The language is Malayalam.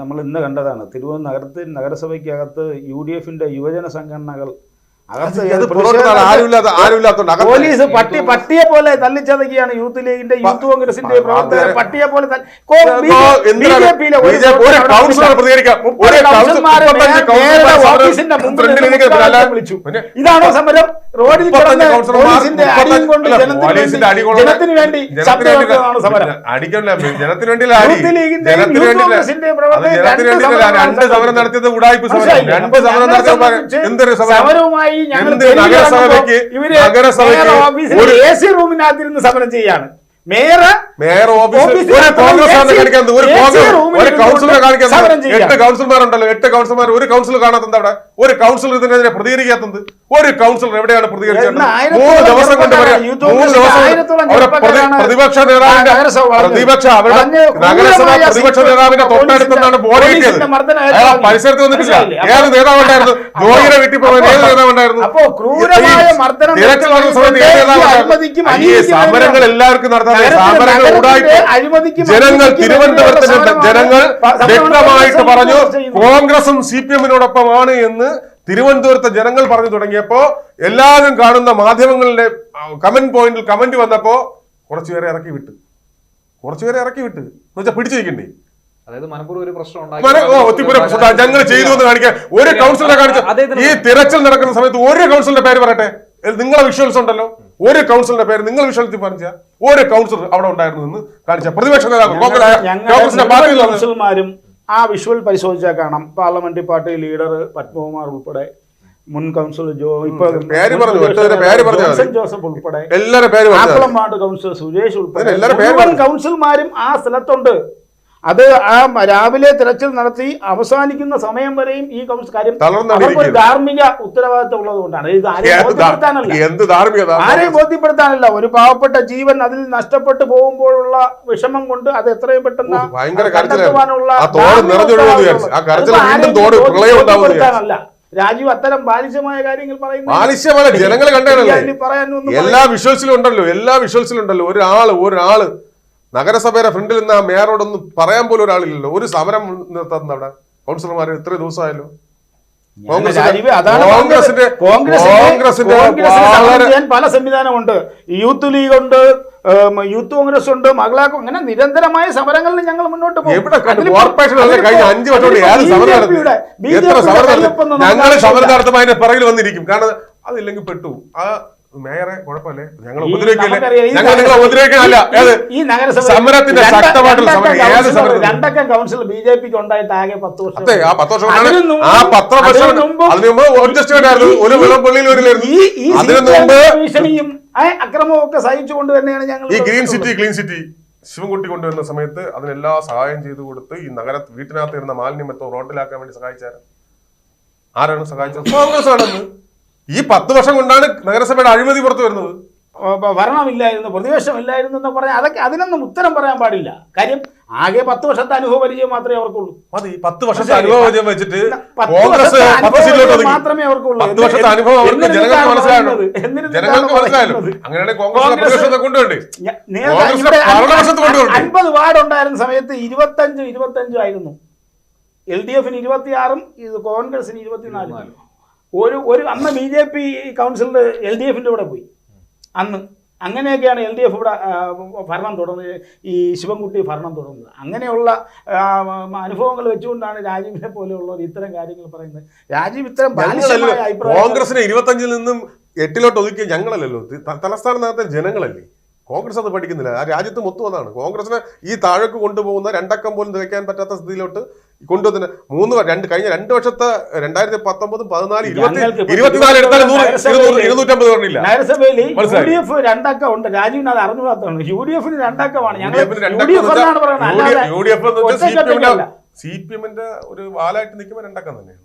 നമ്മൾ ഇന്ന് കണ്ടതാണ്. തിരുവനന്തപുരം നഗരത്തിൽ നഗരസഭയ്ക്കകത്ത് യു ഡി എഫിന്റെ യുവജന സംഘടനകൾ പോലീസ് പട്ടി പട്ടിയെ പോലെ തല്ലിച്ചതയ്ക്കുകയാണ് യൂത്ത് ലീഗിന്റെ യൂത്ത് കോൺഗ്രസിന്റെ പ്രവർത്തകരെ പട്ടിയെ പോലെ ഓഫീസിന്റെ വിളിച്ചു. ഇതാണോ സമരം? റോഡിൽ പോലീസിന്റെ അടിയും കൊണ്ട് ജനത്തിന് വേണ്ടി ജനത്തിന് വേണ്ടി യൂത്ത് ലീഗിന്റെ യൂത്ത് പ്രവർത്തകർ രണ്ട് സമരം നടത്തിയത് ഉടായ്പ സമരം. രണ്ട് സമരം നടത്തിയ എന്തൊരു സമരവുമായി ഞങ്ങൾ നഗരസഭയ്ക്ക് നഗരസഭയ്ക്ക് ഒരു- എ സി റൂമിനകത്തിരുന്ന് സമരം ചെയ്യാണ്. മേയർ ഓഫീസ് ഒരു കോൺഗ്രസ് കാണിക്കാൻ ഒരു കോൺഗ്രസ് ഒരു കൗൺസിലറെ കാണിക്കാൻ. എട്ട് കൗൺസിലർമാരുണ്ടല്ലോ എട്ട് കൗൺസിലർമാർ ഒരു കാണാത്തത് അവിടെ? ഒരു കൗൺസിലർ ഇതിനെതിരെ പ്രതികരിക്കാത്തത് ഒരു കൗൺസിലർ എവിടെയാണ് പ്രതികരിച്ചത് മൂന്ന് ദിവസം കൊണ്ട് മൂന്ന് ദിവസം പ്രതിപക്ഷ നേതാവിന്റെ പ്രതിപക്ഷ അവരുടെ നഗരസഭ പ്രതിപക്ഷ നേതാവിന്റെ തൊട്ടടുത്താണ് ബോഡി കിട്ടിയത്. അയാൾ പരിസരത്ത് വന്നിട്ടില്ല? ഏത് നേതാവുണ്ടായിരുന്നു? ജോയിയുടെ വീട്ടിൽ പോകാൻ ഏത് നേതാവുണ്ടായിരുന്നു? തിരക്കിൽ സമയത്ത് ഏത് നേതാവുണ്ടായിരുന്നു? ഈ സമരങ്ങൾ എല്ലാവർക്കും നടത്താൻ ജനങ്ങൾ തിരുവനന്തപുരത്ത് തിരുവനന്തപുരത്തിന്റെ ജനങ്ങൾ വ്യക്തമായിട്ട് പറഞ്ഞു കോൺഗ്രസും സി പി എമ്മിനോടൊപ്പമാണ് എന്ന് തിരുവനന്തപുരത്തെ ജനങ്ങൾ പറഞ്ഞു തുടങ്ങിയപ്പോ എല്ലാവരും കാണുന്ന മാധ്യമങ്ങളുടെ കമന്റ് പോയിന്റിൽ കമന്റ് വന്നപ്പോ കുറച്ചുപേരെ ഇറക്കി വിട്ടു. കുറച്ചുപേരെ ഇറക്കി വിട്ടു. എന്ന് വെച്ചാൽ പിടിച്ചു നിൽക്കണ്ടേ അതായത് ഒരു പ്രശ്നം ഉണ്ടാക്കി. ഞങ്ങൾ ചെയ്തു എന്ന് കാണിക്കാൻ ഒരു കൗൺസിലറെ കാണിച്ചു ഈ തിരച്ചിൽ നടക്കുന്ന സമയത്ത് ഒരു കൗൺസിലറുടെ പേര് പറയട്ടെ? നിങ്ങളെ വിഷ്വൽസ് ഉണ്ടല്ലോ. ഒരു കൗൺസിലറുടെ പേര് നിങ്ങൾ വിഷയത്തിൽ പറഞ്ഞ ഒരു കൗൺസിലർ അവിടെ ഉണ്ടായിരുന്നു എന്ന് കാണിച്ച പ്രതിപക്ഷ നേതാവ് ആ വിഷ്വൽ പരിശോധിച്ചാൽ കാണാം. പാർലമെന്ററി പാർട്ടി ലീഡർ പത്മകുമാർ ഉൾപ്പെടെ മുൻ കൗൺസിലർ ജോ ഇപ്പൊ പേര് പറഞ്ഞു, ജോസഫ് ഉൾപ്പെടെ ആക്കുളം വാർഡ് കൗൺസിലർ സുരേഷ് ഉൾപ്പെടെ കൗൺസിലർമാരും ആ സ്ഥലത്തുണ്ട്. അത് ആ രാവിലെ തിരച്ചിൽ നടത്തി അവസാനിക്കുന്ന സമയം വരെയും ഈ കാര്യം. ധാർമ്മിക ഉത്തരവാദിത്തം ഉള്ളത് കൊണ്ടാണ് ഇത് ആരെയും ബോധ്യപ്പെടുത്താനല്ല. ആരെയും ഒരു പാവപ്പെട്ട ജീവൻ അതിൽ നഷ്ടപ്പെട്ടു പോകുമ്പോഴുള്ള വിഷമം കൊണ്ട് അത് എത്രയും പെട്ടെന്ന്. കണ്ടെത്തുവാനുള്ള ബോധ്യപ്പെടുത്താനല്ല. രാജീവ് അത്തരം ബാലിശമായ കാര്യങ്ങൾ പറയുന്നു ബാലിശ്യമല്ല ജനങ്ങൾ പറയാനൊന്നും എല്ലാ വിഷ്വൽസിലും ഉണ്ടല്ലോ എല്ലാ വിഷ്വൽസിലും ഉണ്ടല്ലോ. ഒരാൾ ഒരാൾ നഗരസഭയുടെ ഫ്രണ്ടിൽ നിന്ന് ആ മേയറോടൊന്നും പറയാൻ പോലും ഒരാളില്ലല്ലോ. ഒരു സമരം നിർത്താത്ത അവിടെ. കൗൺസിലർമാർ ഇത്ര ദിവസമായല്ലോ? കോൺഗ്രസിന്റെ- കോൺഗ്രസിന്റെ പല സംവിധാനമുണ്ട്. യൂത്ത് ലീഗ് ഉണ്ട് യൂത്ത് കോൺഗ്രസ് ഉണ്ട് മകളാക്കും അങ്ങനെ നിരന്തരമായ സമരങ്ങളിൽ ഞങ്ങൾ മുന്നോട്ട് പോകും. എത്ര ഞങ്ങൾ സമരം നടത്തുമ്പോൾ അതിന്റെ പിറകിൽ വന്നിരിക്കും. കാരണം അതില്ലെങ്കിൽ പെട്ടു. ആ മേയറെ കുഴപ്പമില്ലേ? ഞങ്ങൾ സമരത്തിന്റെ ശക്തമായിട്ടുള്ള സമരം. രണ്ടക്കം കൗൺസിൽ ബി ജെ പിക്ക് ഉണ്ടായിട്ട് ആകെ പത്ത് വർഷം അതെ ആ പത്ത് വർഷം ആ പത്ര വർഷം അതിനു മുമ്പ് അതിനു മുമ്പ് ആയിരുന്നു. ഒരു വെള്ളം പള്ളിയിൽ വരില്ലായിരുന്നു അതിനു മുമ്പ് ഭീഷണിയും അക്രമവും ഒക്കെ സഹിച്ചുകൊണ്ട് തന്നെയാണ് ഞങ്ങൾ ഈ green city clean city Sivankutty കൊണ്ടുവരുന്ന സമയത്ത് അതിനെല്ലാ സഹായം ചെയ്തു കൊടുത്ത് ഈ നഗര വീട്ടിനകത്ത് ഇരുന്ന മാലിന്യം എത്തോ റോഡിലാക്കാൻ വേണ്ടി സഹായിച്ചാര്? ആരാണ് സഹായിച്ചത്? കോൺഗ്രസ് ആണെന്ന് ഈ പത്ത് വർഷം കൊണ്ടാണ് നഗരസഭയുടെ അഴിമതി പുറത്തു വരുന്നത്. ഭരണമില്ലായിരുന്നു പ്രതിപക്ഷമില്ലായിരുന്നു എന്ന് പറഞ്ഞാൽ അതൊക്കെ അതിനൊന്നും ഉത്തരം പറയാൻ പാടില്ല. കാര്യം ആകെ പത്ത് വർഷത്തെ അനുഭവ പരിചയം മാത്രമേ അവർക്കുള്ളൂ. മതി പത്ത് വർഷത്തെ വെച്ചിട്ട് കോൺഗ്രസ് മാത്രമേ അവർക്കുള്ളൂ. പത്ത് വർഷത്തെ അനുഭവം അവർക്ക് ജനങ്ങൾക്ക് ജനങ്ങൾക്ക് മനസ്സിലായല്ലോ. അങ്ങനെയാണെങ്കിൽ കോൺഗ്രസ്? അൻപത് വാർഡ് ഉണ്ടായിരുന്ന സമയത്ത് ഇരുപത്തഞ്ചും ഇരുപത്തഞ്ചും ആയിരുന്നു. എൽ ഡി എഫിന് ഇരുപത്തിയാറും ഇത് കോൺഗ്രസിന് ഇരുപത്തിനാലും. ഒരു ഒരു അന്ന് B J P councillor L D എഫിന്റെ കൂടെ പോയി. അന്ന് അങ്ങനെയൊക്കെയാണ് എൽ ഡി എഫ് ഇവിടെ ഭരണം തുടർന്നത് ഈ ശിവൻകുട്ടി ഭരണം തുടർന്നത്. അങ്ങനെയുള്ള അനുഭവങ്ങൾ വെച്ചുകൊണ്ടാണ് രാജീവിനെ പോലെയുള്ളവർ ഇത്തരം കാര്യങ്ങൾ പറയുന്നത്. രാജീവ് ഇത്തരം കോൺഗ്രസിനെ ഇരുപത്തഞ്ചിൽ നിന്നും എട്ടിലോട്ട് ഒതുക്കിയ ഞങ്ങളല്ലല്ലോ. തലസ്ഥാനത്തെ ജനങ്ങളല്ലേ? കോൺഗ്രസ് അത് പഠിക്കുന്നില്ല. ആ രാജ്യത്ത് മൊത്തം അതാണ്. കോൺഗ്രസിനെ ഈ താഴേക്ക് കൊണ്ടുപോകുന്ന രണ്ടക്കം പോലും തികയ്ക്കാൻ പറ്റാത്ത സ്ഥിതിയിലോട്ട് കൊണ്ടുവന്ന മൂന്ന് രണ്ട് കഴിഞ്ഞ രണ്ട് വർഷത്തെ രണ്ടായിരത്തി പത്തൊമ്പതും പതിനാല് ഇരുപത്തിനാല് ഇരുന്നൂറ്റമ്പത് പറഞ്ഞില്ല. നഗരസഭയിൽ യു ഡി എഫ് രണ്ടക്കം ഉണ്ട്. രാജീവിന് അത് അറിഞ്ഞുകൂടാത്തതാണ്. യു ഡി എഫിന് രണ്ടക്കമാണ്. ഞങ്ങൾ U D F. C P എമ്മിന്റെ ഒരു വാലായിട്ട് നിൽക്കുമ്പോൾ രണ്ടക്കം തന്നെയാണ്.